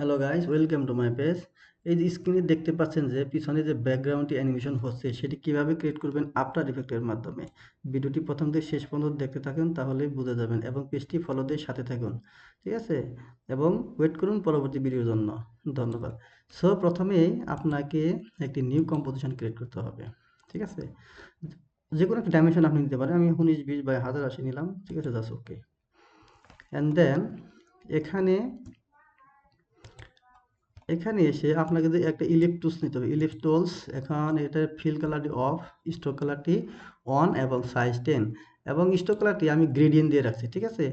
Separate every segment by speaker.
Speaker 1: Hello guys welcome to my page এই যে স্ক্রিনে দেখতে পাচ্ছেন যে পিছনে যে ব্যাকগ্রাউন্ডটি অ্যানিমেশন হচ্ছে, সেটি কীভাবে ক্রিয়েট করবেন আফটার ইফেক্টের মাধ্যমে? ভিডিওটি প্রথম থেকে শেষ পর্যন্ত দেখতে থাকুন তাহলে বুঝে যাবেন এবং পেজটি ফলো দিয়ে সাথে থাকুন। ঠিক আছে? এবং ওয়েট করুন পরবর্তী ভিডিওর জন্য। ধন্যবাদ। সো প্রথমেই আপনাকে একটি নিউ কম্পোজিশন ক্রিয়েট করতে হবে। ঠিক আছে? যে কোনো একটা ডাইমেনশন আপনি নিতে পারেন। আমি উনিশ, বিশ বা হাজার আশি নিলাম। ঠিক আছে? জাস্ট ওকে অ্যান্ড দেন এখানে এখানে এসে আপনাকে যে একটা ইলিপ নিতে হবে। ইলিপ টুলস এখন এটার ফিল কালারটি অফ স্টোক কালারটি অন এবং সাইজ টেন এবং স্টোক কালারটি আমি গ্রেডিয়েন্ট দিয়ে রাখছি, ঠিক আছে?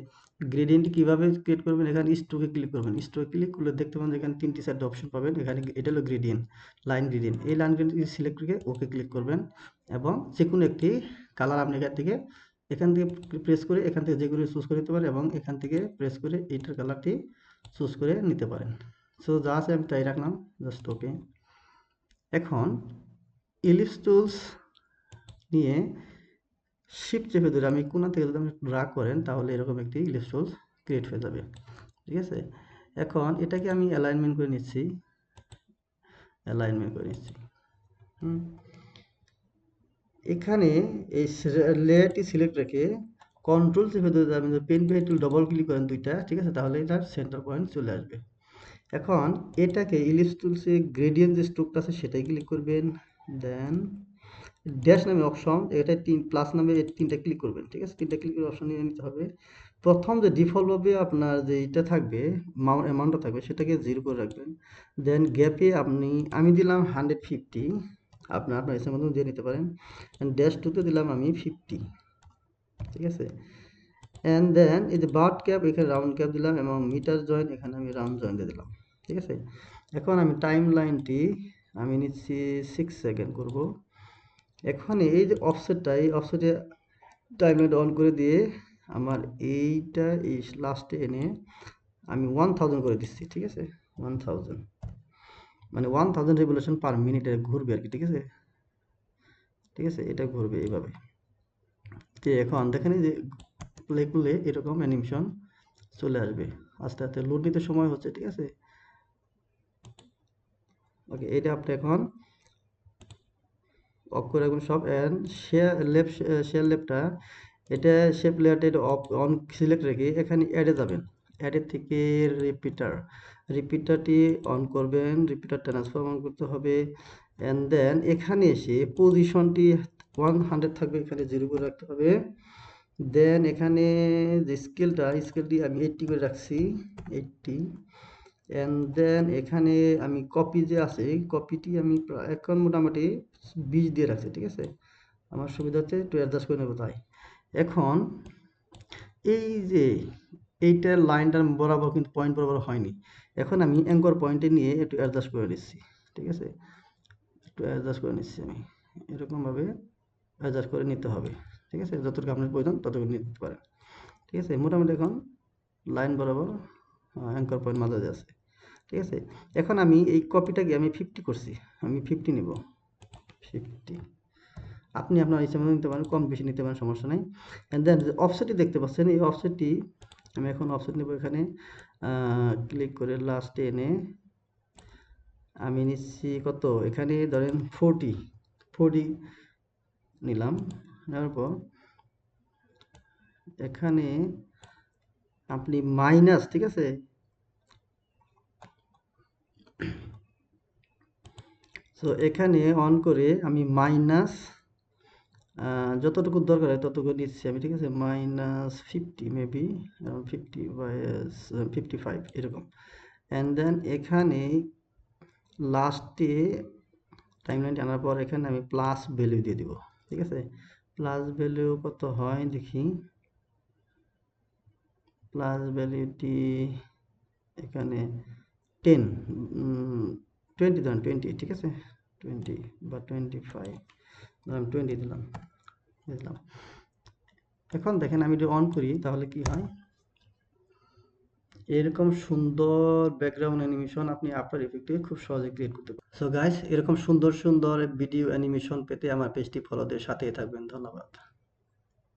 Speaker 1: গ্রেডিয়েন্টটি কীভাবে ক্রিয়েট করবেন? এখানে স্টোকে ক্লিক করবেন। স্টোকে ক্লিক করলে দেখতে পাবেন এখানে তিনটি চারটে অপশন পাবেন। এখানে এটা হলো গ্রেডিয়েন্ট লাইন গ্রেডিয়েন্ট এই লাইন গ্রেডিয়েন্ট সিলেক্ট করে ওকে ক্লিক করবেন এবং যে কোনো একটি কালার আপনি এখান থেকে এখান থেকে প্রেস করে এখান থেকে যেগুলো চুজ করে নিতে পারেন এবং এখান থেকে প্রেস করে এইটার কালারটি চুজ করে নিতে পারেন। সো যা আছে আমি তাই রাখলাম জাস্ট ওকে এখন ইলিপস টুলস নিয়ে শিপ চেপে ধরে আমি কোনা থেকে যদি ড্রা করেন, তাহলে এরকম একটি ইলিপস টুলস ক্রিয়েট হয়ে যাবে। ঠিক আছে? এখন এটাকে আমি অ্যালাইনমেন্ট করে নিচ্ছি। অ্যালাইনমেন্ট করে নিচ্ছি। এখানে এই লেয়ারটি সিলেক্ট রেখে কন্ট্রোল চেপে ধরে আপনি pen pen tool double click করেন দুইটা, ঠিক আছে? তাহলে এটার সেন্টার পয়েন্ট চলে আসবে। এখন এটাকে ইলিপস টুলসে গ্রেডিয়েন্ট যে স্ট্রোকটা আছে সেটাই ক্লিক করবেন। দেন ড্যাশ নামে অপশন এটা তিন প্লাস নামে তিনটা ক্লিক করবেন, ঠিক আছে? তিনটা ক্লিক করে অপশন নিয়ে নিতে হবে। প্রথম যে ডিফল্টভাবে আপনার যে এটা থাকবে অ্যামাউন্টটা থাকবে, সেটাকে জিরো করে রাখবেন। দেন গ্যাপে আপনি, আমি দিলাম হান্ড্রেড ফিফটি আপনার আপনার ইচ্ছা মতন দিয়ে নিতে পারেন। ড্যাশ টুতে দিলাম আমি ফিফটি ঠিক আছে? অ্যান্ড দেন এই যে বার্ড ক্যাপ এখানে রাউন্ড ক্যাপ দিলাম এবং মিটার জয়েন এখানে আমি রাউন্ড জয়েন দিয়ে দিলাম। ঠিক আছে? এখন আমি টাইম লাইনটি আমি নিচ্ছি সিক্স সেকেন্ড করব। এখন এই যে অফসেটটা এই অফসেটে টাইম লাইন অন করে দিয়ে আমার এইটা, এই লাস্টে এনে আমি ওয়ান থাউজেন্ড করে দিচ্ছি, ঠিক আছে? ওয়ান থাউজেন্ড মানে one thousand revolution per minute এটা ঘুরবে আর কি, ঠিক আছে? ঠিক আছে? এটা ঘুরবে এইভাবে। এখন দেখেন যে প্লে করলে এরকম অ্যানিমেশন চলে আসবে। আস্তে আস্তে লোড নিতে সময় হচ্ছে, ঠিক আছে? ওকে এটা আপনি এখন অফ করে রাখবেন সব অ্যান্ড শেয়ার লেফট শেয়ার লেফটটা এটা শেপ লেয়ারটা এটা অফ অন সিলেক্ট রেখে এখানে অ্যাডে যাবেন। অ্যাডের থেকে রিপিটার রিপিটারটি অন করবেন রিপিটার ট্রান্সফার অন করতে হবে অ্যান্ড দেন এখানে এসে পজিশনটি ওয়ান হান্ড্রেড থাকবে, এখানে জিরো করে রাখতে হবে। দেন এখানে যে স্কেলটা স্কেলটি আমি এইটটি করে রাখছি এইটটি অ্যান্ড দেন এখানে আমি কপি যে আছে কপিটি আমি এখন মোটামুটি বিশ দিয়ে রাখছি, ঠিক আছে? আমার সুবিধা হচ্ছে একটু অ্যাডজাস্ট করে নেব তাই। এখন এই যে এইটার লাইনটার বরাবর কিন্তু পয়েন্ট বরাবর হয়নি। এখন আমি অ্যাঙ্কর পয়েন্টে নিয়ে একটু অ্যাডজাস্ট করে নিচ্ছি, ঠিক আছে? একটু অ্যাডজাস্ট করে নিচ্ছি আমি। এরকমভাবে অ্যাডজাস্ট করে নিতে হবে। ঠিক আছে? যতটুকু আপনার প্রয়োজন, ততটুকু নিয়ে নিতে পারেন। ঠিক আছে? মোটামুটি এখন লাইন বরাবর অ্যাঙ্কর পয়েন্ট মাঝে আছে। ঠিক আছে? এখন আমি এই কপিটাকে আমি ফিফটি করছি? আমি ফিফটি নেব। ফিফটি আপনি আপনার ইচ্ছা মতো নিতে পারেন, কম বেশি নিতে পারেন, সমস্যা নেই। অ্যান্ড দেন অফসেটটি দেখতে পাচ্ছেন, এই অফসেটটি আমি এখন অফসেট নেব এখানে ক্লিক করে লাস্টে এনে আমি নিচ্ছি কত? এখানে ধরেন ফোরটি ফোরটি নিলাম। এখানে আপনি মাইনাস ঠিক আছে? সো এখানে অন করে আমি মাইনাস যতটুকু দরকার হয় ততটুকু নিচ্ছি আমি, ঠিক আছে? Minus fifty maybe fifty by fifty five এরকম। অ্যান্ড দেন এখানে লাস্টে টাইম লাইনটি আনার পর এখানে আমি প্লাস ভ্যালু দিয়ে দিব, ঠিক আছে? প্লাস ভ্যালু কত হয় দেখি। প্লাস ভ্যালুটি এখানে টেন টোয়েন্টি ধরেন টোয়েন্টি ঠিক আছে? টোয়েন্টি বা টোয়েন্টি ফাইভ ধরেন টোয়েন্টি দিলাম দিলাম এখন দেখেন আমি যদি অন করি তাহলে কি হয়? এরকম সুন্দর ব্যাকগ্রাউন্ড অ্যানিমেশন আপনি আফটার ইফেক্টে খুব সহজে ক্রিয়েট করতে পারেন সো গাইস এরকম সুন্দর সুন্দর ভিডিও অ্যানিমেশন পেতে আমার পেজটি ফলো দিয়ে সাথেই থাকবেন। ধন্যবাদ।